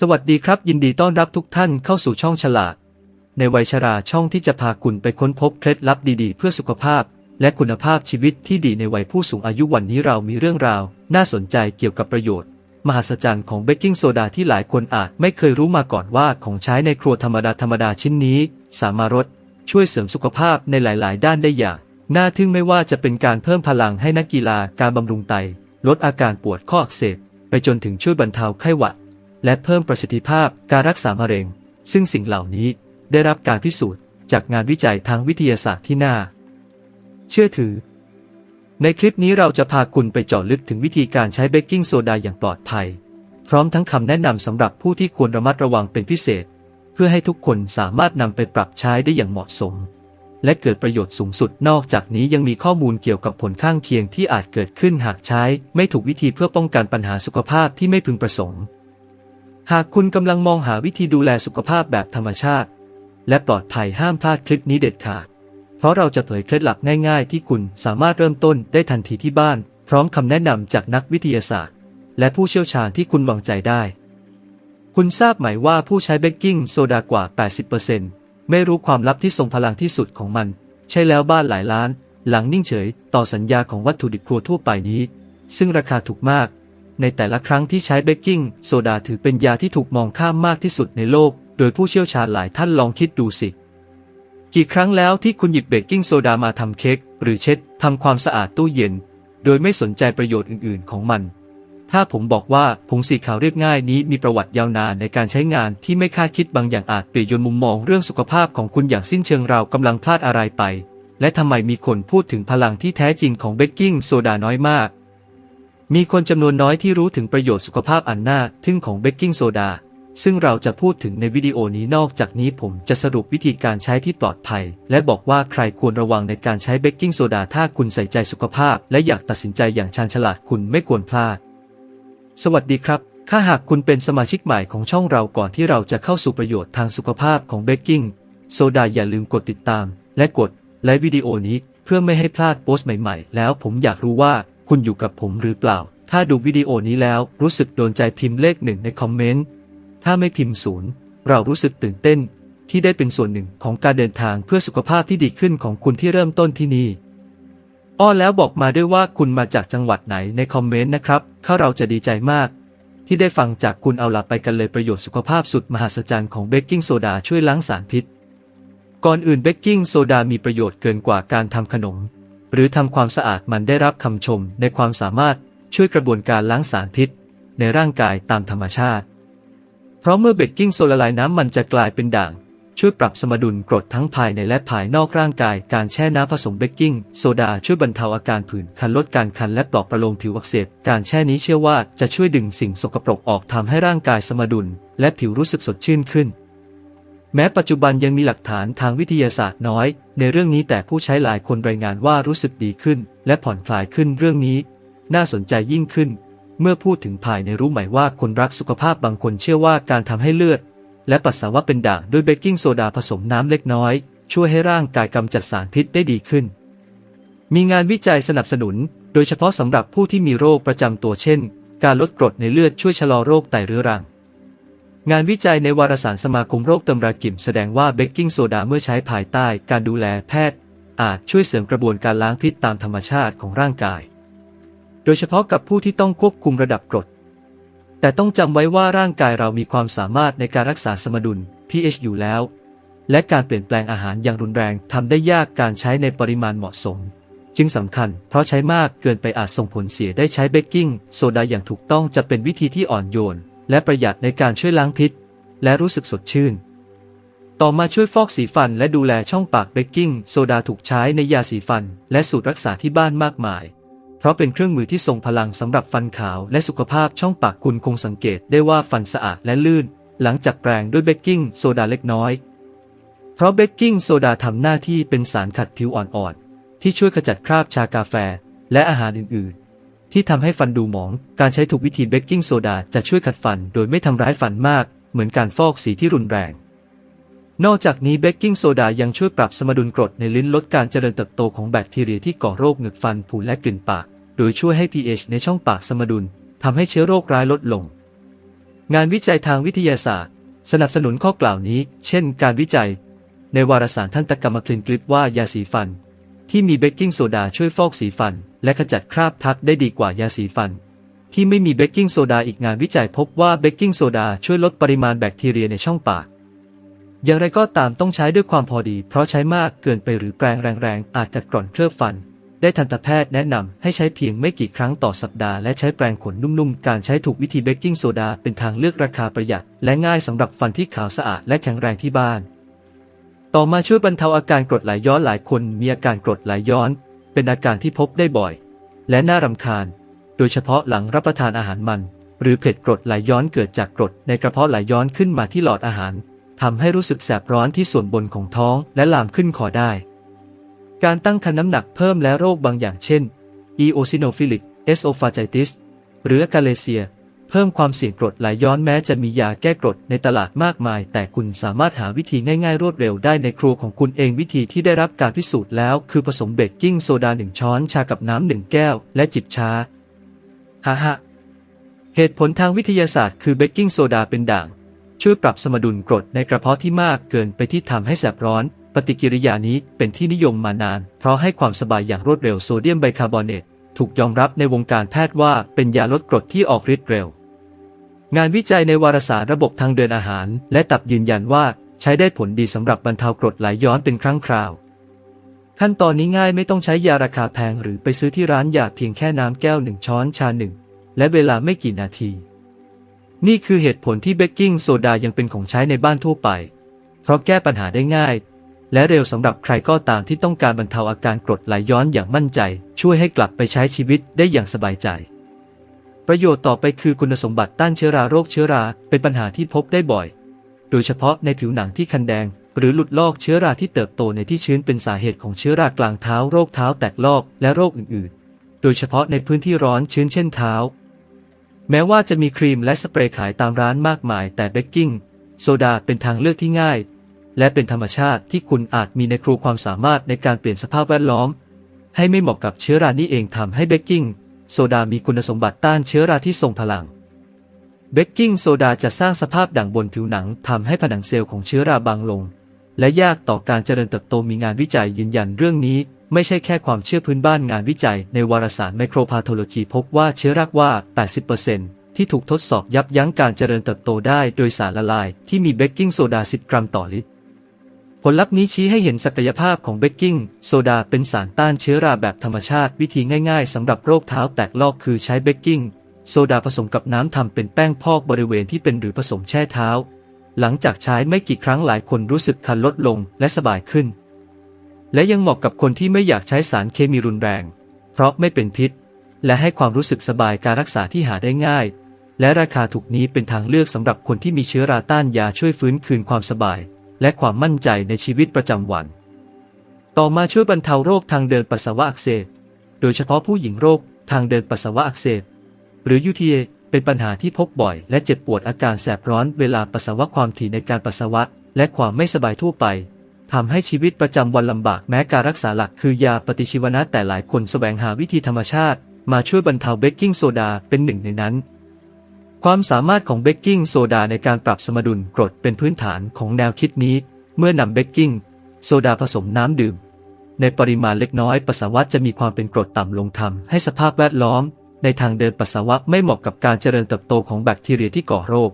สวัสดีครับ ยินดีต้อนรับทุกท่านเข้าสู่ช่องฉลาด ในวัยชราช่องที่จะพาคุณไปค้นพบเคล็ดลับดีๆ เพื่อสุขภาพ และคุณภาพชีวิตที่ดีในวัยผู้สูงอายุวันนี้เรามีเรื่องราว น่าสนใจเกี่ยวกับประโยชน์ มหัศจรรย์ของเบกกิ้งโซดาที่หลายคนอาจไม่เคยรู้มาก่อนว่าของใช้ในครัวธรรมดาธรรมดาชิ้นนี้ สามารถช่วยเสริมสุขภาพในหลาย ๆ ด้านได้อย่างน่าทึ่งไม่ว่าจะเป็นการเพิ่มพลังให้นักกีฬาการบำรุงไต ลดอาการปวดข้ออักเสบไปจนถึงช่วยบรรเทาไข้หวัด และเพิ่มประสิทธิภาพการรักษามะเร็ง ซึ่งสิ่งเหล่านี้ได้รับการพิสูจน์จากงานวิจัยทางวิทยาศาสตร์ที่น่า เชื่อถือ ในคลิปนี้เราจะพาคุณไปเจาะลึกถึงวิธีการใช้เบกกิ้งโซดาอย่างปลอดภัย พร้อมทั้งคำแนะนำสำหรับผู้ที่ควรระมัดระวังเป็นพิเศษ เพื่อให้ทุกคนสามารถนำไปปรับใช้ได้อย่างเหมาะสม และเกิดประโยชน์สูงสุดนอกจากนี้ยังมีข้อมูลเกี่ยวกับผลข้างเคียงที่อาจเกิดขึ้นหากใช้ ไม่ถูกวิธีเพื่อป้องกันปัญหาสุขภาพที่ไม่พึงประสงค์ หากคุณกำลังมองหาวิธีดูแลสุขภาพแบบธรรมชาติ และปลอดภัยห้ามพลาดคลิปนี้เด็ดขาด เพราะเราจะเผยเคล็ดลับง่ายๆ ที่คุณสามารถเริ่มต้นได้ทันทีที่บ้าน พร้อมคำแนะนำจากนักวิทยาศาสตร์ และผู้เชี่ยวชาญที่คุณวางใจได้ คุณทราบไหมว่าผู้ใช้เบกกิ้งโซดากว่า 80%ไม่รู้ความลับที่ทรงพลังที่สุดของมัน ใช่แล้วบ้านหลายล้าน หลังนิ่งเฉย ต่อสัญญาของวัตถุดิบครัวทั่วไปนี้ ซึ่งราคาถูกมาก ในแต่ละครั้งที่ใช้เบกกิ้งโซดาถือเป็นยาที่ถูกมองข้ามมากที่สุดในโลก โดยผู้เชี่ยวชาญหลายท่านลองคิดดูสิ กี่ครั้งแล้วที่คุณหยิบเบกกิ้งโซดามาทำเค้กหรือเช็ดทำความสะอาดตู้เย็น โดยไม่สนใจประโยชน์อื่น ๆ ของมัน ถ้าผมบอกว่าผงสีขาวเรียบง่ายนี้มีประวัติยาวนานในการใช้งานที่ไม่คาดคิดบางอย่างอาจเปลี่ยนยนมุมมองเรื่องสุขภาพของคุณอย่างสิ้นเชิงเรากำลังพลาดอะไรไปและทำไมมีคนพูดถึงพลังที่แท้จริงของเบกกิ้งโซดาน้อยมาก มีคนจำนวนน้อยที่รู้ถึงประโยชน์สุขภาพอันน่าทึ่งของเบกกิ้งโซดา ซึ่งเราจะพูดถึงในวิดีโอนี้นอกจากนี้ผมจะสรุปวิธีการใช้ที่ปลอดภัย และบอกว่าใครควรระวังในการใช้เบกกิ้งโซดาถ้าคุณใส่ใจสุขภาพ และอยากตัดสินใจอย่างชาญฉลาดคุณไม่ควรพลาด สวัสดีครับถ้าหากคุณเป็นสมาชิกใหม่ของช่องเราก่อนที่เราจะเข้าสู่ประโยชน์ทางสุขภาพของเบกกิ้งโซดาอย่าลืมกดติดตาม และกดไลค์วิดีโอนี้เพื่อไม่ให้พลาดโพสต์ใหม่ๆ แล้วผมอยากรู้ว่า คุณอยู่กับผมหรือเปล่า ถ้าดูวิดีโอนี้แล้วรู้สึกโดนใจพิมพ์เลขหนึ่งในคอมเมนต์ ถ้าไม่พิมพ์ศูนย์เรารู้สึกตื่นเต้น ที่ได้เป็นส่วนหนึ่งของการเดินทางเพื่อสุขภาพที่ดีขึ้นของคุณที่เริ่มต้นที่นี่อ้อแล้วบอกมาด้วยว่าคุณมาจากจังหวัดไหนในคอมเมนต์นะครับข้าเราจะดีใจมาก ที่ได้ฟังจากคุณเอาหล่ะไปกันเลยประโยชน์สุขภาพสุดมหัศจรรย์ของเบกกิ้งโซดาช่วยล้างสารพิษ ก่อนอื่นเบกกิ้งโซดามีประโยชน์เกินกว่าการทำขนม หรือทำความสะอาดมันได้รับคำชมในความสามารถช่วยกระบวนการล้างสารพิษ ในร่างกายตามธรรมชาติ เพราะเมื่อเบกกิ้งโซละลายน้ำมันจะกลายเป็นด่าง ช่วยปรับสมดุลกรดทั้งภายในและภายนอกร่างกาย การแช่น้ำผสมเบกกิ้งโซดาช่วยบรรเทาอาการผื่นคันลดการคันและปลอบประโลมผิวอักเสบการแช่นี้เชื่อว่าจะช่วยดึงสิ่งสกปรกออกทำให้ร่างกายสมดุล และผิวรู้สึกสดชื่นขึ้น แม้ปัจจุบันยังมีหลักฐานทางวิทยาศาสตร์น้อย ในเรื่องนี้แต่ผู้ใช้หลายคนรายงานว่ารู้สึกดีขึ้น และผ่อนคลายขึ้นเรื่องนี้ น่าสนใจยิ่งขึ้น เมื่อพูดถึงภายในรู้ไหมว่าคนรักสุขภาพบางคนเชื่อว่าการทำให้เลือด และปัสสาวะเป็นด่างด้วยเบกกิ้งโซดาผสมน้ำเล็กน้อย ช่วยให้ร่างกายกำจัดสารพิษได้ดีขึ้น มีงานวิจัยสนับสนุน โดยเฉพาะสำหรับผู้ที่มีโรคประจำตัวเช่น การลดกรดในเลือดช่วยชะลอโรคไตเรื้อรัง งานวิจัยในวารสารสมาคมโรคตำรากิมแสดงว่าเบกกิ้งโซดาเมื่อใช้ภายใต้การดูแลแพทย์ อาจช่วยเสริมกระบวนการล้างพิษตามธรรมชาติของร่างกาย โดยเฉพาะกับผู้ที่ต้องควบคุมระดับกรด แต่ต้องจำไว้ว่าร่างกายเรามีความสามารถในการรักษาสมดุล pH อยู่แล้ว และการเปลี่ยนแปลงอาหารอย่างรุนแรงทำได้ยากการใช้ในปริมาณเหมาะสม จึงสำคัญ เพราะใช้มากเกินไปอาจส่งผลเสียได้ใช้เบกกิ้งโซดาอย่างถูกต้องจะเป็นวิธีที่อ่อนโยน และประหยัดในการช่วยล้างพิษ และรู้สึกสดชื่น ต่อมาช่วยฟอกสีฟันและดูแลช่องปากเบกกิ้งโซดาถูกใช้ในยาสีฟัน และสูตรรักษาที่บ้านมากมาย เพราะเป็นเครื่องมือที่ทรงพลังสำหรับฟันขาวและสุขภาพช่องปากคุณคงสังเกตได้ว่าฟันสะอาดและลื่น หลังจากแปรงด้วยเบกกิ้งโซดาเล็กน้อย เพราะเบกกิ้งโซดาทำหน้าที่เป็นสารขัดผิวอ่อนๆที่ช่วยขจัดคราบชากาแฟและอาหารอื่นๆ ที่ทำให้ฟันดูหมอง การใช้ถูกวิธีเบกกิ้งโซดาจะช่วยขัดฟันโดยไม่ทำร้ายฟันมาก เหมือนการฟอกสีที่รุนแรง นอกจากนี้เบกกิ้งโซดายังช่วยปรับสมดุลกรดในลิ้นลดการเจริญเติบโตของแบคทีเรียที่ก่อโรคเหงือกฟันผุและกลิ่นปาก โดยช่วยให้ pH ในช่องปากสมดุลทำให้เชื้อโรคร้ายลดลง งานวิจัยทางวิทยาศาสตร์ สนับสนุนข้อกล่าวนี้ เช่น การวิจัย ในวารสารทันตกรรมคลินกลิปว่ายาสีฟัน ที่มีเบกกิ้งโซดาช่วยฟอกสีฟัน และขจัดคราบทักได้ดีกว่ายาสีฟัน ที่ไม่มีเบกกิ้งโซดาอีกงานวิจัยพบว่าเบกกิ้งโซดาช่วยลดปริมาณแบคทีเรียในช่องปาก อย่างไรก็ตามต้องใช้ด้วยความพอดี เพราะใช้มากเกินไปหรือแปรงแรงๆอาจจะกร่อนเคลือบฟัน ได้ทันตแพทย์แนะนำให้ใช้เพียงไม่กี่ครั้งต่อสัปดาห์และใช้แปรงขนนุ่มๆ การใช้ถูกวิธีเบกกิ้งโซดาเป็นทางเลือกราคาประหยัด และง่ายสำหรับฟันที่ขาวสะอาดและแข็งแรงที่บ้าน ต่อมาช่วยบรรเทาอาการกรดไหลย้อนหลายคนมีอาการกรดไหลย้อน เป็นอาการที่พบได้บ่อย และน่ารำคาญ โดยเฉพาะหลังรับประทานอาหารมัน หรือเผ็ดกรดไหลย้อนเกิดจากกรดในกระเพาะไหลย้อนขึ้นมาที่หลอดอาหารทำให้รู้สึกแสบร้อนที่ส่วนบนของท้องและลามขึ้นคอได้ การตั้งครรภ์น้ำหนักเพิ่มและโรคบางอย่างเช่น eosinophilic esophagitis หรือ a กาเลเซีย เพิ่มความเสี่ยงกรดไหลย้อนแม้จะมียาแก้กรดในตลาดมากมาย แต่คุณสามารถหาวิธีง่ายๆ รวดเร็วได้ในครัวของคุณเองวิธีที่ได้รับการพิสูจน์แล้ว คือผสมเบกกิ้งโซดาหนึ่งช้อนชากับน้ำหนึ่งแก้ว และจิบชาฮ่าฮเหตุผลทางวิทยาศาสตร์คือเบกกิ้งโซดาเป็นด่าง ช่วยปรับสมดุลกรดในกระเพาะที่มากเกินไปที่ทำให้แสบร้อน ปฏิกิริยานี้เป็นที่นิยมมานาน เพราะให้ความสบายอย่างรวดเร็วโซเดียมไบคาร์บอเนต ถูกยอมรับในวงการแพทย์ว่าเป็นยาลดกรดที่ออกฤทธิ์เร็ว งานวิจัยในวารสารระบบทางเดินอาหาร และตับยืนยันว่าใช้ได้ผลดีสำหรับบรรเทากรดไหลย้อนเป็นครั้งคราว ขั้นตอนนี้ง่ายไม่ต้องใช้ยาราคาแพงหรือไปซื้อที่ร้านยาเพียงแค่น้ำแก้วหนึ่งช้อนชาหนึ่งและเวลาไม่กี่นาที นี่คือเหตุผลที่เบกกิ้งโซดายังเป็นของใช้ในบ้านทั่วไป เพราะแก้ปัญหาได้ง่าย และเร็วสำหรับใครก็ตามที่ต้องการบรรเทาอาการกรดไหลย้อนอย่างมั่นใจ ช่วยให้กลับไปใช้ชีวิตได้อย่างสบายใจ ประโยชน์ต่อไปคือคุณสมบัติต้านเชื้อราโรคเชื้อราเป็นปัญหาที่พบได้บ่อย โดยเฉพาะในผิวหนังที่คันแดง หรือหลุดลอกเชื้อราที่เติบโตในที่ชื้นเป็นสาเหตุของเชื้อรากลางเท้าโรคเท้าแตกลอกและโรคอื่นๆ โดยเฉพาะในพื้นที่ร้อนชื้นเช่นเท้า แม้ว่าจะมีครีมและสเปรย์ขายตามร้านมากมาย แต่เบกกิ้งโซดาเป็นทางเลือกที่ง่าย และเป็นธรรมชาติที่คุณอาจมีในครัวความสามารถในการเปลี่ยนสภาพแวดล้อม ให้ไม่เหมาะกับเชื้อรานี่เองทำให้เบกกิ้งโซดามีคุณสมบัติต้านเชื้อราที่ทรงพลัง เบกกิ้งโซดาจะสร้างสภาพด่างบนผิวหนังทำให้ผนังเซลล์ของเชื้อราบางลง และยากต่อการเจริญเติบโตมีงานวิจัยยืนยันเรื่องนี้ ไม่ใช่แค่ความเชื่อพื้นบ้านงานวิจัย ในวารสารไมโครพาโทโลจีพบว่าเชื้อรากว่า 80%ที่ถูกทดสอบยับยั้งการเจริญเติบโตได้โดยสารละลายที่มีเบกกิ้งโซดา 10 กรัมต่อลิตร ผลลัพธ์นี้ชี้ให้เห็นศักยภาพของเบกกิ้งโซดาเป็นสารต้านเชื้อราแบบธรรมชาติวิธีง่ายๆสำหรับโรคเท้าแตกลอกคือใช้เบกกิ้งโซดาผสมกับน้ำทำเป็นแป้งพอกบริเวณที่เป็นหรือผสมแช่เท้า หลังจากใช้ไม่กี่ครั้งหลายคนรู้สึกคันลดลงและสบายขึ้น และยังเหมาะกับคนที่ไม่อยากใช้สารเคมีรุนแรง เพราะไม่เป็นพิษ และให้ความรู้สึกสบายการรักษาที่หาได้ง่าย และราคาถูกนี้เป็นทางเลือกสำหรับคนที่มีเชื้อราต้านยาช่วยฟื้นคืนความสบาย และความมั่นใจในชีวิตประจำวัน ต่อมาช่วยบรรเทาโรคทางเดินปัสสาวะอักเสบ โดยเฉพาะผู้หญิงโรคทางเดินปัสสาวะอักเสบ หรือ UTA เป็นปัญหาที่พบบ่อย และเจ็บปวดอาการแสบร้อนเวลาปัสสาวะความถี่ในการปัสสาวะ และความไม่สบายทั่วไปทำให้ชีวิตประจำวันลำบากแม้การรักษาหลักคือยาปฏิชีวนะแต่หลายคนแสวงหาวิธีธรรมชาติ มาช่วยบรรเทาเบกกิ้งโซดาเป็นหนึ่งในนั้น ความสามารถของเบกกิ้งโซดาในการปรับสมดุลกรดเป็นพื้นฐานของแนวคิดนี้ เมื่อนำเบกกิ้งโซดาผสมน้ำดื่ม ในปริมาณเล็กน้อยปัสสาวะจะมีความเป็นกรดต่ำลงทำให้สภาพแวดล้อม ในทางเดินปัสสาวะไม่เหมาะกับการเจริญเติบโตของแบคทีเรียที่ก่อโรค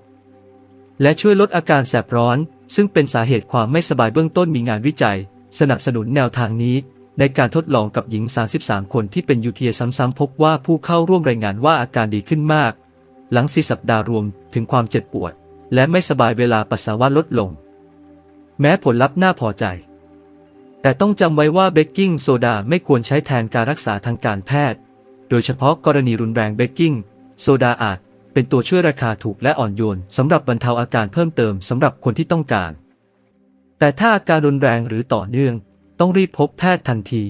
และช่วยลดอาการแสบร้อน ซึ่งเป็นสาเหตุความไม่สบายเบื้องต้นมีงานวิจัย สนับสนุนแนวทางนี้ ในการทดลองกับหญิง 33 คนที่เป็นยูเทียซ้ำๆพบว่าผู้เข้าร่วมรายงานว่าอาการดีขึ้นมาก หลังสี่สัปดาห์รวมถึงความเจ็บปวด และไม่สบายเวลาปัสสาวะลดลง แม้ผลลัพธ์น่าพอใจ แต่ต้องจำไว้ว่าเบกกิ้งโซดาไม่ควรใช้แทนการรักษาทางการแพทย์ โดยเฉพาะกรณีรุนแรงเบกกิ้งโซดาอาจเป็นตัวช่วยราคาถูกและอ่อนโยนสำหรับบรรเทาอาการเพิ่มเติมสำหรับคนที่ต้องการ แต่ถ้าอาการรุนแรงหรือต่อเนื่อง ต้องรีบพบแพทย์ทันที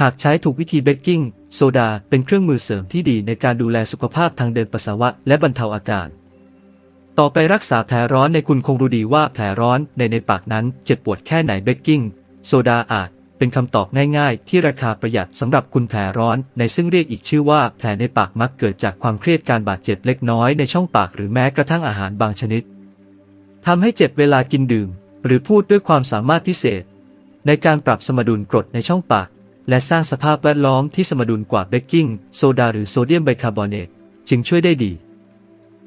หากใช้ถูกวิธีเบกกิ้งโซดาเป็นเครื่องมือเสริมที่ดีในการดูแลสุขภาพทางเดินปัสสาวะและบรรเทาอาการ ต่อไปรักษาแผลร้อนในคุณคงรู้ดีว่าแผลร้อนในในปากนั้นเจ็บปวดแค่ไหนเบกกิ้งโซดาอาจเป็นคำตอบง่ายๆ ที่ราคาประหยัดสำหรับคุณแผลร้อนในซึ่งเรียกอีกชื่อว่าแผลในปากมักเกิดจากความเครียดการบาดเจ็บเล็กน้อยในช่องปากหรือแม้กระทั่งอาหารบางชนิดทำให้เจ็บเวลากินดื่ม หรือพูดด้วยความสามารถพิเศษ ในการปรับสมดุลกรดในช่องปาก และสร้างสภาพแวดล้อมที่สมดุลกว่าเบกกิ้งโซดาหรือโซเดียมไบคาร์บอเนตจึงช่วยได้ดี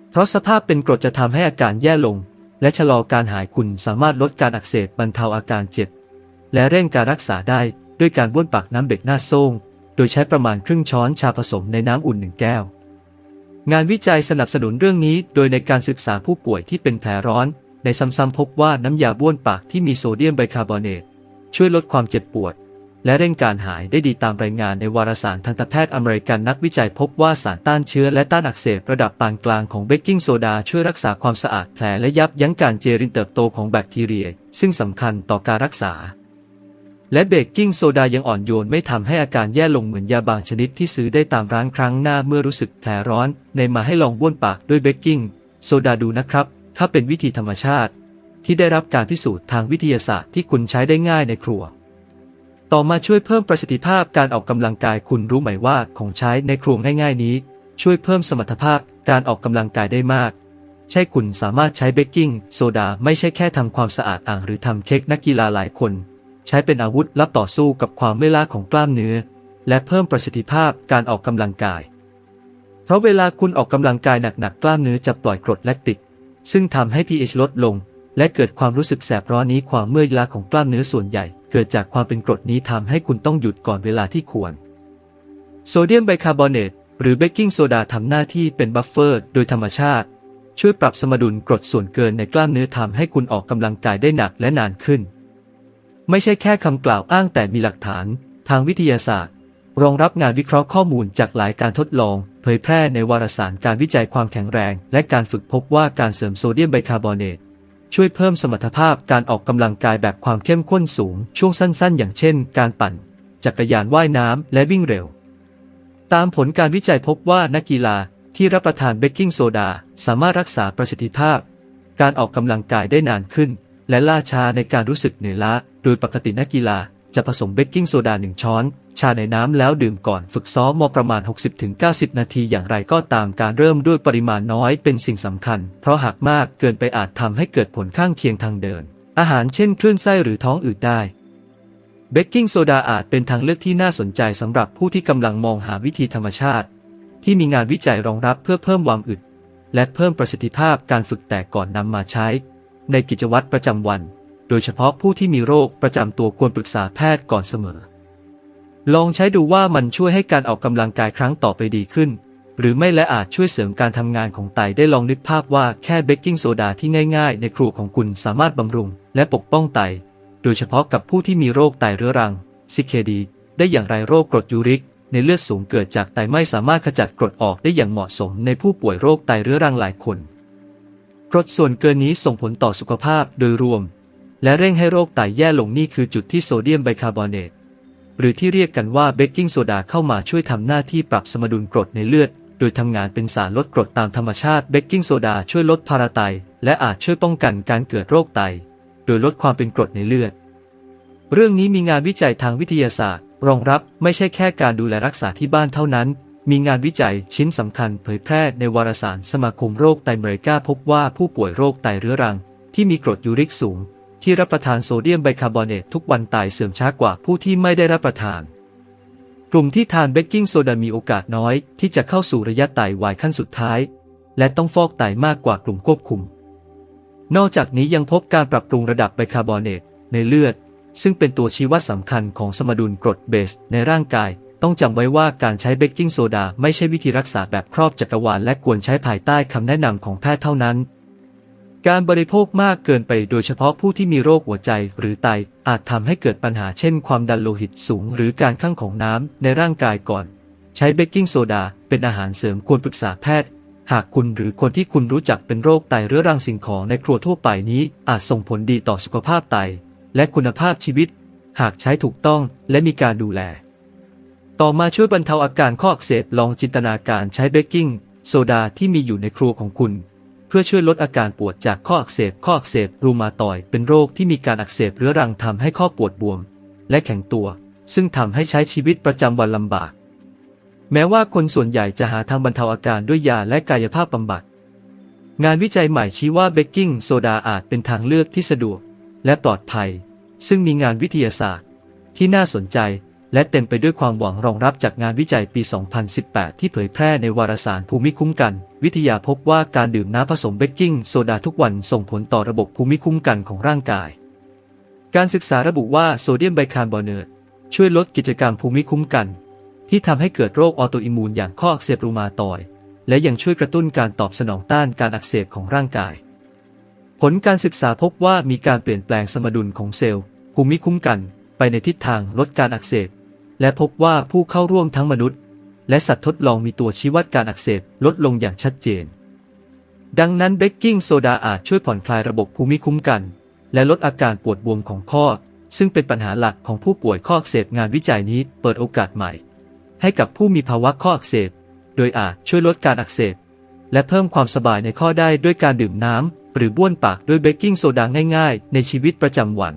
เพราะสภาพเป็นกรดจะทำให้อาการแย่ลง และชะลอการหายคุณสามารถลดการอักเสบบรรเทาอาการเจ็บ และเร่งการรักษาได้ด้วยการบ้วนปากน้ำเบกหน้าโซ่งโดยใช้ประมาณครึ่งช้อนชาผสมในน้ำอุ่นหนึ่งแก้ว งานวิจัยสนับสนุนเรื่องนี้โดยในการศึกษาผู้ป่วยที่เป็นแผลร้อน ในซ้ำๆพบว่าน้ำยาบ้วนปากที่มีโซเดียมไบคาร์บอเนตช่วยลดความเจ็บปวด และเร่งการหายได้ดีตามรายงานในวารสารทันตแพทย์อเมริกันนักวิจัยพบว่าสารต้านเชื้อและต้านอักเสบระดับปานกลางของเบกกิ้งโซดาช่วยรักษาความสะอาดแผลและยับยั้งการเจริญเติบโตของแบคทีเรีย ซึ่งสำคัญต่อการรักษา และเบกกิ้งโซดายังอ่อนโยนไม่ทำให้อาการแย่ลงเหมือนยาบางชนิดที่ซื้อได้ตามร้านครั้งหน้าเมื่อรู้สึกแผลร้อน ในมาให้ลองบ้วนปากด้วยเบกกิ้งโซดาดูนะครับ ถ้าเป็นวิธีธรรมชาติ ที่ได้รับการพิสูจน์ทางวิทยาศาสตร์ที่คุณใช้ได้ง่ายในครัว ต่อมาช่วยเพิ่มประสิทธิภาพการออกกำลังกายคุณรู้ไหมว่าของใช้ในครัวง่ายๆนี้ ช่วยเพิ่มสมรรถภาพการออกกำลังกายได้มาก ใช่คุณสามารถใช้เบกกิ้งโซดาไม่ใช่แค่ทำความสะอาดอ่างหรือทำเค้กนักกีฬาหลายคน ใช้เป็นอาวุธลับต่อสู้กับความเมื่อยล้าของกล้ามเนื้อ และเพิ่มประสิทธิภาพการออกกำลังกาย เพราะเวลาคุณออกกำลังกายหนักๆกล้ามเนื้อจะปล่อยกรดแลคติก ซึ่งทำให้ pH ลดลง และเกิดความรู้สึกแสบร้อนนี้ความเมื่อยล้าของกล้ามเนื้อส่วนใหญ่ เกิดจากความเป็นกรดนี้ทำให้คุณต้องหยุดก่อนเวลาที่ควร โซเดียมไบคาร์บอเนตหรือเบกกิ้งโซดาทำหน้าที่เป็นบัฟเฟอร์โดยธรรมชาติ ช่วยปรับสมดุลกรดส่วนเกินในกล้ามเนื้อทำให้คุณออกกำลังกายได้หนักและนานขึ้น ไม่ใช่แค่คำกล่าวอ้างแต่มีหลักฐาน ทางวิทยาศาสตร์ รองรับงานวิเคราะห์ข้อมูลจากหลายการทดลอง เผยแพร่ในวารสารการวิจัยความแข็งแรง และการฝึกพบว่าการเสริมโซเดียมไบคาร์บอเนต ช่วยเพิ่มสมรรถภาพการออกกำลังกายแบบความเข้มข้นสูง ช่วงสั้นๆ อย่างเช่น การปั่น จักรยานว่ายน้ำและวิ่งเร็ว ตามผลการวิจัยพบว่านักกีฬาที่รับประทานเบกกิ้งโซดา สามารถรักษาประสิทธิภาพ การออกกำลังกายได้นานขึ้น และล่าช้าในการรู้สึกเหนื่อยล้าโดยปกตินักกีฬา จะผสมเบกกิ้งโซดาหนึ่งช้อน ชาในน้ำแล้วดื่มก่อนฝึกซ้อมมาประมาณ 60-90 นาทีอย่างไรก็ตามการเริ่มด้วยปริมาณน้อยเป็นสิ่งสำคัญ เพราะหากมากเกินไปอาจทำให้เกิดผลข้างเคียงทางเดิน อาหารเช่นคลื่นไส้หรือท้องอืดได้เบกกิ้งโซดาอาจเป็นทางเลือกที่น่าสนใจสำหรับผู้ที่กำลังมองหาวิธีธรรมชาติ ที่มีงานวิจัยรองรับเพื่อเพิ่มความอึด และเพิ่มประสิทธิภาพการฝึกแต่ก่อนนำมาใช้ ในกิจวัตรประจำวัน โดยเฉพาะผู้ที่มีโรคประจำตัวควรปรึกษาแพทย์ก่อนเสมอ ลองใช้ดูว่ามันช่วยให้การออกกำลังกายครั้งต่อไปดีขึ้น หรือไม่และอาจช่วยเสริมการทำงานของไตได้ลองนึกภาพว่าแค่เบกกิ้งโซดาที่ง่ายๆ ในครัวของคุณสามารถบำรุง และปกป้องไต โดยเฉพาะกับผู้ที่มีโรคไตเรื้อรัง CKD ได้อย่างไรโรคกรดยูริก ในเลือดสูงเกิดจากไตไม่สามารถขจัดกรดออกได้อย่างเหมาะสมในผู้ป่วยโรคไตเรื้อรังหลายคนกรดส่วนเกินนี้ส่งผลต่อสุขภาพโดยรวม และเร่งให้โรคไตแย่ลงนี่คือจุดที่โซเดียมไบคาร์บอเนตหรือที่เรียกกันว่าเบกกิ้งโซดาเข้ามาช่วยทำหน้าที่ปรับสมดุลกรดในเลือด โดยทำงานเป็นสารลดกรดตามธรรมชาติเบกกิ้งโซดาช่วยลดพาราไต และอาจช่วยป้องกันการเกิดโรคไต โดยลดความเป็นกรดในเลือด เรื่องนี้มีงานวิจัยทางวิทยาศาสตร์ รองรับไม่ใช่แค่การดูแลรักษาที่บ้านเท่านั้น มีงานวิจัยชิ้นสำคัญเผยแพร่ในวารสารสมาคมโรคไตอเมริกาพบว่าผู้ป่วยโรคไตเรื้อรัง ที่มีกรดยูริกสูง ที่รับประทานโซเดียมไบคาร์บอเนตทุกวันตายเสื่อมช้ากว่าผู้ที่ไม่ได้รับประทาน กลุ่มที่ทานเบกกิ้งโซดามีโอกาสน้อย ที่จะเข้าสู่ระยะไตวายขั้นสุดท้าย และต้องฟอกไตมากกว่ากลุ่มควบคุม นอกจากนี้ยังพบการปรับปรุงระดับไบคาร์บอเนตในเลือด ซึ่งเป็นตัวชี้วัดสำคัญของสมดุลกรดเบสในร่างกาย ต้องจำไว้ว่าการใช้เบกกิ้งโซดาไม่ใช่วิธีรักษาแบบครอบจักรวาลและควรใช้ภายใต้คำแนะนำของแพทย์เท่านั้น การบริโภคมากเกินไปโดยเฉพาะผู้ที่มีโรคหัวใจหรือไตอาจทำให้เกิดปัญหาเช่นความดันโลหิตสูง หรือการข้างของน้ำในร่างกายก่อน ใช้เบกกิ้งโซดาเป็นอาหารเสริมควรปรึกษาแพทย์ หากคุณหรือคนที่คุณรู้จักเป็นโรคไตเรื้อรังสิ่งของในครัวทั่วไปนี้ อาจส่งผลดีต่อสุขภาพไต และคุณภาพชีวิต หากใช้ถูกต้องและมีการดูแล ต่อมาช่วยบรรเทาอาการข้ออักเสบลองจินตนาการใช้เบกกิ้งโซดาที่มีอยู่ในครัวของคุณ เพื่อช่วยลดอาการปวดจากข้ออักเสบ ข้ออักเสบรูมาตอยด์เป็นโรคที่มีการอักเสบเรื้อรังทำให้ข้อปวดบวม และแข็งตัว ซึ่งทำให้ใช้ชีวิตประจำวันลำบาก แม้ว่าคนส่วนใหญ่จะหาทางบรรเทาอาการด้วยยาและกายภาพบำบัด งานวิจัยใหม่ชี้ว่าเบกกิ้งโซดาอาจเป็นทางเลือกที่สะดวก และปลอดภัย ซึ่งมีงานวิทยาศาสตร์ ที่น่าสนใจ และเต็มไปด้วยความหวังรองรับจากงานวิจัยปี 2018 ที่เผยแพร่ในวารสารภูมิคุ้มกัน วิทยาพบว่าการดื่มน้ำผสมเบกกิ้งโซดาทุกวันส่งผลต่อระบบภูมิคุ้มกันของร่างกาย การศึกษาระบุว่าโซเดียมไบคาร์บอเนตช่วยลดกิจกรรมภูมิคุ้มกัน ที่ทำให้เกิดโรคออโตอิมมูนอย่างข้ออักเสบรูมาตอยด์และยังช่วยกระตุ้นการตอบสนองต้านการอักเสบของร่างกาย ผลการศึกษาพบว่ามีการเปลี่ยนแปลงสมดุลของเซลล์ภูมิคุ้มกัน ไปในทิศทางลดการอักเสบ และพบว่าผู้เข้าร่วมทั้งมนุษย์ และสัตว์ทดลองมีตัวชี้วัดการอักเสบลดลงอย่างชัดเจน ดังนั้นเบกกิ้งโซดาอาจช่วยผ่อนคลายระบบภูมิคุ้มกัน และลดอาการปวดบวมของข้อ ซึ่งเป็นปัญหาหลักของผู้ป่วยข้ออักเสบงานวิจัยนี้เปิดโอกาสใหม่ ให้กับผู้มีภาวะข้ออักเสบ โดยอาจช่วยลดการอักเสบ และเพิ่มความสบายในข้อได้ด้วยการดื่มน้ำหรือบ้วนปากด้วยเบกกิ้งโซดาง่าย ๆ ในชีวิตประจำวัน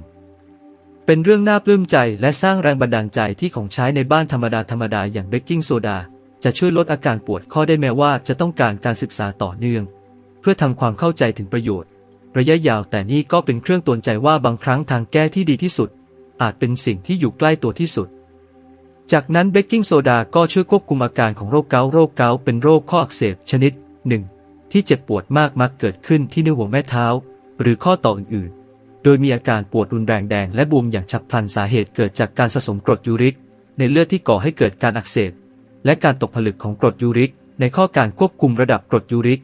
เป็นเรื่องน่าปลื้มใจและสร้างแรงบันดาลใจที่ของใช้ในบ้านธรรมดาธรรมดาอย่างเบกกิ้งโซดา จะช่วยลดอาการปวดข้อได้แม้ว่าจะต้องการการศึกษาต่อเนื่อง เพื่อทำความเข้าใจถึงประโยชน์ ระยะยาวแต่นี่ก็เป็นเครื่องตือนใจว่าบางครั้งทางแก้ที่ดีที่สุด อาจเป็นสิ่งที่อยู่ใกล้ตัวที่สุด จากนั้นเบกกิ้งโซดาก็ช่วยควบคุมอาการของโรคเกาต์โรคเกาต์เป็นโรคข้ออักเสบชนิดหนึ่งที่เจ็บปวดมากมักเกิดขึ้นที่เนิ้วหัวแม่เท้า หรือข้อต่ออื่น ดยมีอาการปวดรุนแรงแดงและบวมอย่างฉับพลันสาเหตุเกิดจากการสะสมกรดยูริก ในเลือดที่ก่อให้เกิดการอักเสบและการตกผลึกของกรดยูริก ในข้อการควบคุมระดับกรดยูริก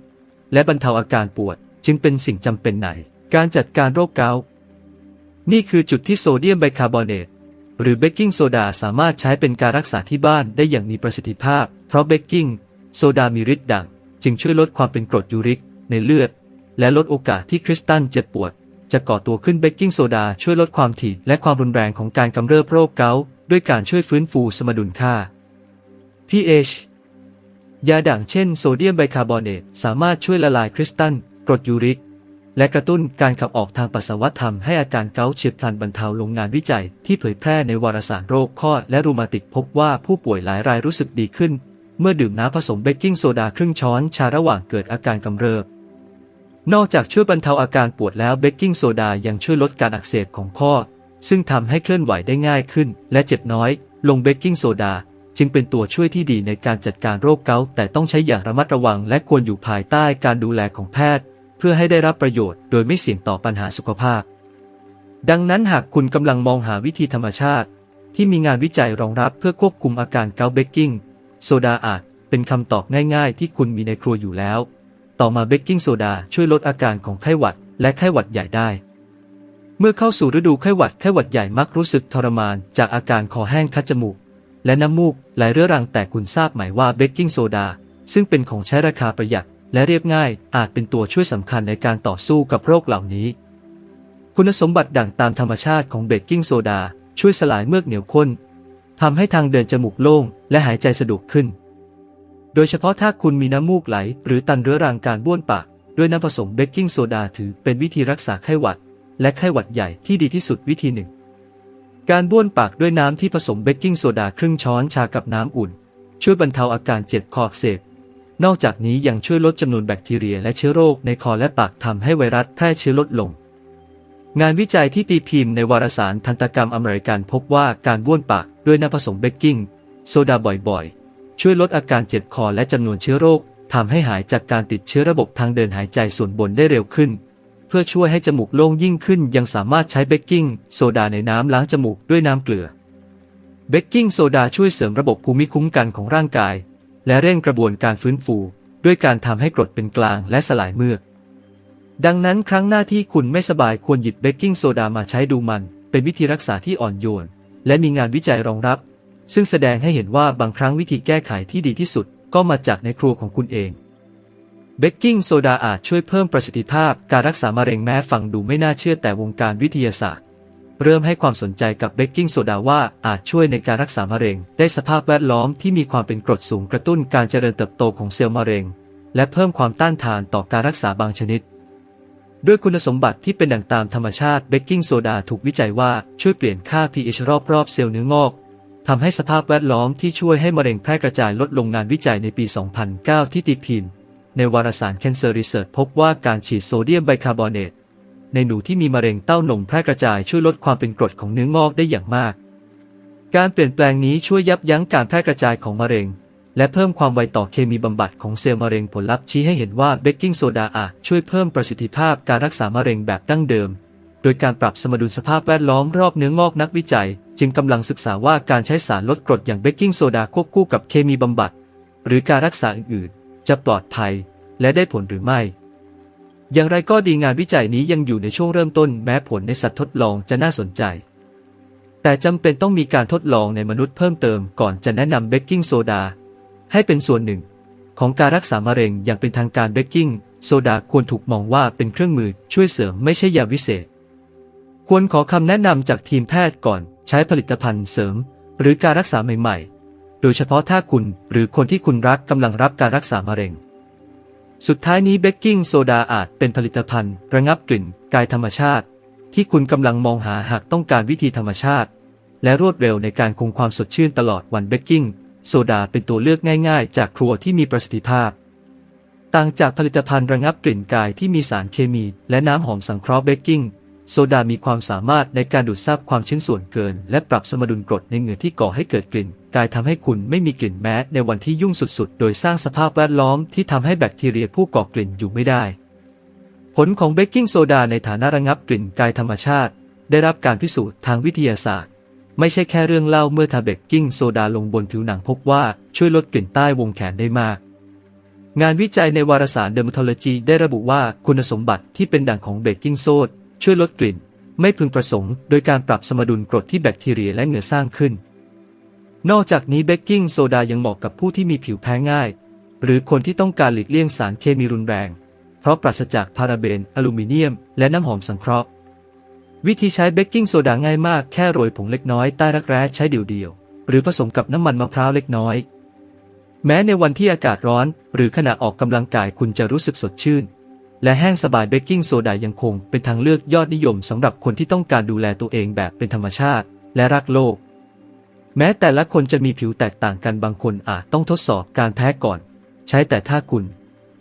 และบรรเทาอาการปวดจึงเป็นสิ่งจำเป็นไหนการจัดการโรคเกาต์นี่คือจุดที่โซเดียมไบคาร์บอเนตหรือเบกกิ้งโซดาสามารถใช้เป็นการรักษาที่บ้านได้อย่างมีประสิทธิภาพ เพราะเบกกิ้งโซดามีฤทธิ์ดัง จึงช่วยลดความเป็นกรดยูริก ในเลือด และลดโอกาสที่คริสตัลเจ็บปวด จะก่อตัวขึ้นเบกกิ้งโซดาช่วยลดความถี่และความรุนแรงของการกำเริบโรคเกาต์ด้วยการช่วยฟื้นฟูสมดุลค่า pH ยาด่างเช่นโซเดียมไบคาร์บอเนตสามารถช่วยละลายคริสตัลกรดยูริก และกระตุ้นการขับออกทางปัสสาวะทำให้อาการเกาต์เฉียบพลันบรรเทาลงงานวิจัยที่เผยแพร่ในวารสารโรคข้อและรูมาติกพบว่าผู้ป่วยหลายรายรู้สึกดีขึ้น เมื่อดื่มน้ำผสมเบกกิ้งโซดาครึ่งช้อนชาระหว่างเกิดอาการกำเริบ นอกจากช่วยบรรเทาอาการปวดแล้วเบกกิ้งโซดายังช่วยลดการอักเสบของข้อ ซึ่งทำให้เคลื่อนไหวได้ง่ายขึ้น และเจ็บน้อย ลงเบกกิ้งโซดาจึงเป็นตัวช่วยที่ดีในการจัดการโรคเกาต์แต่ต้องใช้อย่างระมัดระวัง และควรอยู่ภายใต้การดูแลของแพทย์ เพื่อให้ได้รับประโยชน์โดยไม่เสี่ยงต่อปัญหาสุขภาพ ดังนั้นหากคุณกำลังมองหาวิธีธรรมชาติ ที่มีงานวิจัยรองรับเพื่อควบคุมอาการเกาต์เบกกิ้งโซดาอาจเป็นคำตอบง่ายๆ ที่คุณมีในครัวอยู่แล้ว ต่อมาเบกกิ้งโซดาช่วยลดอาการของไข้หวัดและไข้หวัดใหญ่ได้ เมื่อเข้าสู่ฤดูไข้หวัดไข้หวัดใหญ่มักรู้สึกทรมาน จากอาการคอแห้งคัดจมูก และน้ำมูกไหลเรื้อรังแต่คุณทราบไหมว่าเบกกิ้งโซดาซึ่งเป็นของใช้ราคาประหยัดและเรียบง่าย อาจเป็นตัวช่วยสำคัญในการต่อสู้กับโรคเหล่านี้ คุณสมบัติดั่งตามธรรมชาติของเบกกิ้งโซดาช่วยสลายเมือกเหนียวข้นทำให้ทางเดินจมูกโล่งและหายใจสะดวกขึ้น โดยเฉพาะถ้าคุณมีน้ำมูกไหล หรือตันเรื้อรังการบ้วนปาก ด้วยน้ำผสมเบกกิ้งโซดาถือเป็นวิธีรักษาไข้หวัด และไข้หวัดใหญ่ที่ดีที่สุดวิธีหนึ่ง การบ้วนปากด้วยน้ำที่ผสมเบกกิ้งโซดาครึ่งช้อนชากับน้ำอุ่น ช่วยบรรเทาอาการเจ็บคออักเสบนอกจากนี้ยังช่วยลดจำนวนแบคทีเรียและเชื้อโรคในคอและปากทำให้ไวรัสแพร่เชื้อลดลง งานวิจัยที่ตีพิมพ์ในวารสารทันตกรรมอเมริกันพบว่าการบ้วนปากด้วยน้ำผสมเบกกิ้งโซดาบ่อยๆ ช่วยลดอาการเจ็บคอและจำนวนเชื้อโรคทำให้หายจากการติดเชื้อระบบทางเดินหายใจส่วนบนได้เร็วขึ้น เพื่อช่วยให้จมูกโล่งยิ่งขึ้นยังสามารถใช้เบกกิ้งโซดาในน้ำล้างจมูกด้วยน้ำเกลือเบกกิ้งโซดาช่วยเสริมระบบภูมิคุ้มกันของร่างกาย และเร่งกระบวนการฟื้นฟู ด้วยการทำให้กรดเป็นกลางและสลายเมือกดังนั้นครั้งหน้าที่คุณไม่สบายควรหยิบเบกกิ้งโซดามาใช้ดูมัน เป็นวิธีรักษาที่อ่อนโยน และมีงานวิจัยรองรับ ซึ่งแสดงให้เห็นว่าบางครั้งวิธีแก้ไขที่ดีที่สุดก็มาจากในครัวของคุณเองเบกกิ้งโซดาอาจช่วยเพิ่มประสิทธิภาพการรักษามะเร็งแม้ฟังดูไม่น่าเชื่อแต่วงการวิทยาศาสตร์ เริ่มให้ความสนใจกับเบกกิ้งโซดาว่าอาจช่วยในการรักษามะเร็ง ได้สภาพแวดล้อมที่มีความเป็นกรดสูงกระตุ้นการเจริญเติบโตของเซลล์มะเร็ง และเพิ่มความต้านทานต่อการรักษาบางชนิด ด้วยคุณสมบัติที่เป็นดังตามธรรมชาติเบกกิ้งโซดาถูกวิจัยว่าช่วยเปลี่ยนค่า pH รอบๆเซลล์เนื้องอก ทำให้สภาพแวดล้อมที่ช่วยให้มะเร็งแพร่กระจายลดลงงานวิจัยในปี 2009 ที่ตีพิมพ์ ในวารสาร Cancer Research พบว่าการฉีดโซเดียมไบคาร์บอเนตในหนูที่มีมะเร็งเต้านมแพร่กระจายช่วยลดความเป็นกรดของเนื้องอกได้อย่างมาก การเปลี่ยนแปลงนี้ช่วยยับยั้งการแพร่กระจายของมะเร็ง และเพิ่มความไวต่อเคมีบำบัดของเซลล์มะเร็งผลลัพธ์ชี้ให้เห็นว่าเบกกิ้งโซดาอาจช่วยเพิ่มประสิทธิภาพการรักษามะเร็งแบบดั้งเดิม โดยการปรับสมดุลสภาพแวดล้อมรอบเนื้องอกนักวิจัย จึงกำลังศึกษาว่าการใช้สารลดกรดอย่างเบกกิ้งโซดาควบคู่กับเคมีบำบัด หรือการรักษาอื่นๆ จะปลอดภัย และได้ผลหรือไม่ อย่างไรก็ดีงานวิจัยนี้ยังอยู่ในช่วงเริ่มต้นแม้ผลในสัตว์ทดลองจะน่าสนใจ แต่จำเป็นต้องมีการทดลองในมนุษย์เพิ่มเติมก่อนจะแนะนำเบกกิ้งโซดาให้เป็นส่วนหนึ่ง ของการรักษามะเร็งอย่างเป็นทางการเบกกิ้งโซดาควรถูกมองว่าเป็นเครื่องมือช่วยเสริมไม่ใช่ยาวิเศษ ควรขอคำแนะนำจากทีมแพทย์ก่อนใช้ผลิตภัณฑ์เสริม หรือการรักษาใหม่ๆ โดยเฉพาะถ้าคุณหรือคนที่คุณรักกำลังรับการรักษามะเร็ง สุดท้ายนี้เบกกิ้งโซดาอาจเป็นผลิตภัณฑ์ ระงับกลิ่นกายธรรมชาติ ที่คุณกำลังมองหาหากต้องการวิธีธรรมชาติ และรวดเร็วในการคงความสดชื่นตลอดวันเบกกิ้งโซดาเป็นตัวเลือกง่ายๆ จากครัวที่มีประสิทธิภาพ ต่างจากผลิตภัณฑ์ระงับกลิ่นกายที่มีสารเคมี และน้ำหอมสังเคราะห์เบกกิ้ง โซดามีความสามารถในการดูดซับความชื้นส่วนเกิน และปรับสมดุลกรดในเหงื่อที่ก่อให้เกิดกลิ่น กายทำให้คุณไม่มีกลิ่นแม้ในวันที่ยุ่งสุดๆ โดยสร้างสภาพแวดล้อมที่ทำให้แบคทีเรียผู้ก่อกลิ่นอยู่ไม่ได้ ผลของเบกกิ้งโซดาในฐานะระงับกลิ่นกายธรรมชาติ ได้รับการพิสูจน์ทางวิทยาศาสตร์ ไม่ใช่แค่เรื่องเล่าเมื่อทาเบกกิ้งโซดาลงบนผิวหนังพบว่าช่วยลดกลิ่นใต้วงแขนได้มากงานวิจัยในวารสาร Dermatology ได้ระบุว่าคุณสมบัติที่เป็นด่างของเบกกิ้งโซด ช่วยลดกลิ่น ไม่พึงประสงค์ โดยการปรับสมดุลกรดที่แบคทีเรียและเหงื่อสร้างขึ้น นอกจากนี้เบกกิ้งโซดายังเหมาะกับผู้ที่มีผิวแพ้ง่าย หรือคนที่ต้องการหลีกเลี่ยงสารเคมีรุนแรง เพราะปราศจากพาราเบน อลูมิเนียม และน้ำหอมสังเคราะห์ วิธีใช้เบกกิ้งโซดาง่ายมากแค่โรยผงเล็กน้อยใต้รักแร้ใช้เดี่ยวๆหรือผสมกับน้ำมันมะพร้าวเล็กน้อย แม้ในวันที่อากาศร้อน หรือขณะออกกำลังกายคุณจะรู้สึกสดชื่น และแห้งสบายเบกกิ้งโซดายังคงเป็นทางเลือกยอดนิยมสำหรับคนที่ต้องการดูแลตัวเองแบบเป็นธรรมชาติ และรักโลก แม้แต่ละคนจะมีผิวแตกต่างกันบางคนอาจต้องทดสอบการแพ้ก่อน ใช้แต่ถ้าคุณ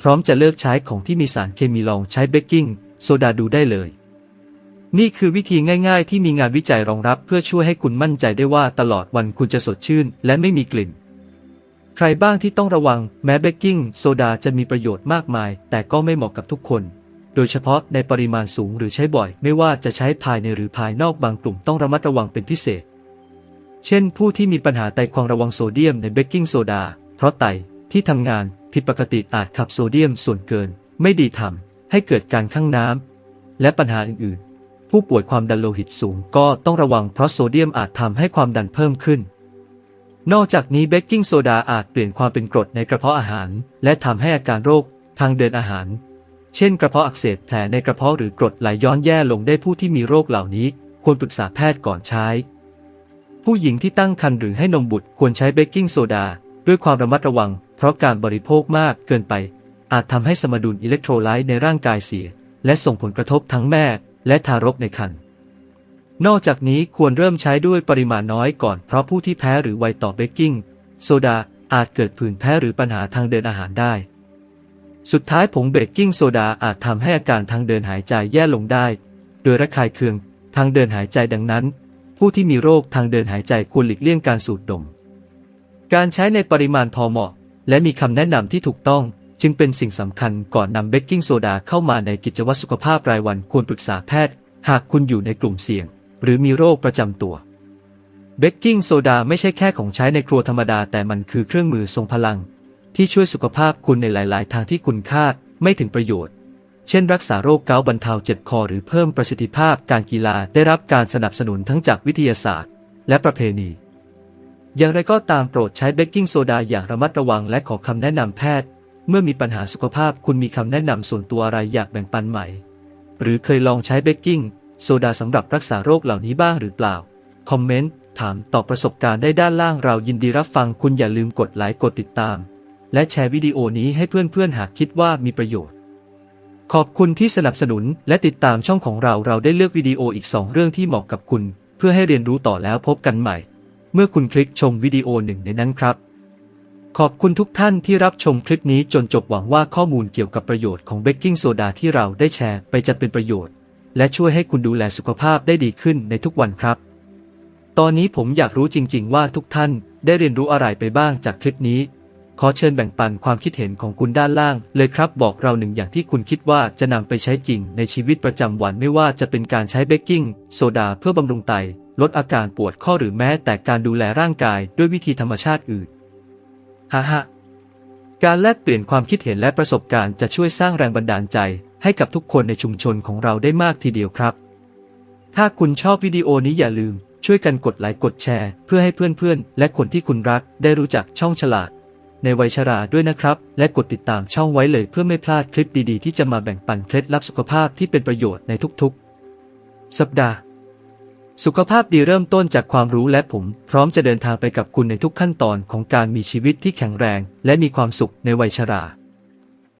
พร้อมจะเลิกใช้ของที่มีสารเคมีลองใช้เบกกิ้งโซดาดูได้เลย นี่คือวิธีง่าย ๆ ที่มีงานวิจัยรองรับเพื่อช่วยให้คุณมั่นใจได้ว่าตลอดวันคุณจะสดชื่น และไม่มีกลิ่น ใครบ้างที่ต้องระวังแม้เบกกิ้งโซดาจะมีประโยชน์มากมาย แต่ก็ไม่เหมาะกับทุกคน โดยเฉพาะในปริมาณสูงหรือใช้บ่อย ไม่ว่าจะใช้ภายในหรือภายนอกบางกลุ่มต้องระมัดระวังเป็นพิเศษ เช่น ผู้ที่มีปัญหาไตควงระวังโซเดียมในเบกกิ้งโซดา เพราะไตที่ทำงานผิดปกติอาจขับโซเดียมส่วนเกิน ไม่ดีทำให้เกิดการข้างน้ำและปัญหาอื่นๆ ผู้ป่วยความดันโลหิตสูงก็ต้องระวังเพราะโซเดียมอาจทำให้ความดันเพิ่มขึ้น นอกจากนี้เบกกิ้งโซดาอาจเปลี่ยนความเป็นกรดในกระเพาะอาหาร และทำให้อาการโรคทางเดินอาหาร เช่น กระเพาะอักเสบแผลในกระเพาะหรือกรดไหลย้อนแย่ลงได้ผู้ที่มีโรคเหล่านี้ ควรปรึกษาแพทย์ก่อนใช้ ผู้หญิงที่ตั้งครรภ์หรือให้นมบุตรควรใช้เบกกิ้งโซดา ด้วยความระมัดระวัง เพราะการบริโภคมากเกินไป อาจทำให้สมดุลอิเล็กโทรไลต์ในร่างกายเสีย และส่งผลกระทบทั้งแม่และทารกในครรภ์ นอกจากนี้ควรเริ่มใช้ด้วยปริมาณน้อยก่อนเพราะผู้ที่แพ้หรือไวต่อเบกกิ้งโซดาอาจเกิดผื่นแพ้หรือปัญหาทางเดินอาหารได้ สุดท้ายผงเบกกิ้งโซดาอาจทำให้อาการทางเดินหายใจแย่ลงได้ โดยระคายเคืองทางเดินหายใจดังนั้น ผู้ที่มีโรคทางเดินหายใจควรหลีกเลี่ยงการสูดดม การใช้ในปริมาณพอเหมาะ และมีคำแนะนำที่ถูกต้องจึงเป็นสิ่งสำคัญก่อนนำเบกกิ้งโซดาเข้ามาในกิจวัตรสุขภาพรายวันควรปรึกษาแพทย์ หากคุณอยู่ในกลุ่มเสี่ยง หรือมีโรคประจำตัวเบกกิ้งโซดาไม่ใช่แค่ของใช้ในครัวธรรมดาแต่มันคือเครื่องมือทรงพลัง ที่ช่วยสุขภาพคุณในหลาย ๆ ทางที่คุณคาดไม่ถึงประโยชน์ เช่นรักษาโรคเกาต์บรรเทาเจ็บคอหรือเพิ่มประสิทธิภาพการกีฬาได้รับการสนับสนุนทั้งจากวิทยาศาสตร์ และประเพณี อย่างไรก็ตามโปรดใช้เบกกิ้งโซดาอย่างระมัดระวังและขอคำแนะนำแพทย์ เมื่อมีปัญหาสุขภาพคุณมีคำแนะนำส่วนตัวอะไรอยากแบ่งปันไหม หรือเคยลองใช้เบกกิ้ง โซดาสำหรับรักษาโรคเหล่านี้บ้างหรือเปล่า คอมเมนต์ ถามตอบประสบการณ์ได้ด้านล่างเรายินดีรับฟังคุณอย่าลืมกดไลค์กดติดตาม และแชร์วิดีโอนี้ให้เพื่อนๆหากคิดว่ามีประโยชน์ ขอบคุณที่สนับสนุนและติดตามช่องของเราเราได้เลือกวิดีโออีก 2 เรื่องที่เหมาะกับคุณ เพื่อให้เรียนรู้ต่อแล้วพบกันใหม่ เมื่อคุณคลิกชมวิดีโอหนึ่งในนั้นครับขอบคุณทุกท่านที่รับชมคลิปนี้จนจบหวังว่าข้อมูลเกี่ยวกับประโยชน์ของเบกกิ้งโซดาที่เราได้แชร์ไปจะเป็นประโยชน์ และช่วยให้คุณดูแลสุขภาพได้ดีขึ้นในทุกวันครับ ตอนนี้ผมอยากรู้จริง ๆ ว่าทุกท่านได้เรียนรู้อะไรไปบ้างจากคลิปนี้ ขอเชิญแบ่งปันความคิดเห็นของคุณด้านล่าง เลยครับบอกเราหนึ่งอย่างที่คุณคิดว่าจะนำไปใช้จริงในชีวิตประจำวันไม่ว่าจะเป็นการใช้เบกกิ้งโซดาเพื่อบำรุงไต ลดอาการปวดข้อหรือแม้แต่การดูแลร่างกายด้วยวิธีธรรมชาติอื่นฮ่าฮ่าการแลกเปลี่ยนความคิดเห็นและประสบการณ์จะช่วยสร้างแรงบันดาลใจ ให้กับทุกคนในชุมชนของเราได้มากทีเดียวครับ ถ้าคุณชอบวิดีโอนี้อย่าลืม ช่วยกันกดไลค์กดแชร์ เพื่อให้เพื่อนๆ และคนที่คุณรักได้รู้จักช่องฉลาด ในวัยชราด้วยนะครับ และกดติดตามช่องไว้เลยเพื่อไม่พลาดคลิปดีๆ ที่จะมาแบ่งปันเคล็ดลับสุขภาพที่เป็นประโยชน์ในทุกๆ สัปดาห์สุขภาพดีเริ่มต้นจากความรู้และผม พร้อมจะเดินทางไปกับคุณในทุกขั้นตอนของการมีชีวิตที่แข็งแรง และมีความสุขในวัยชรา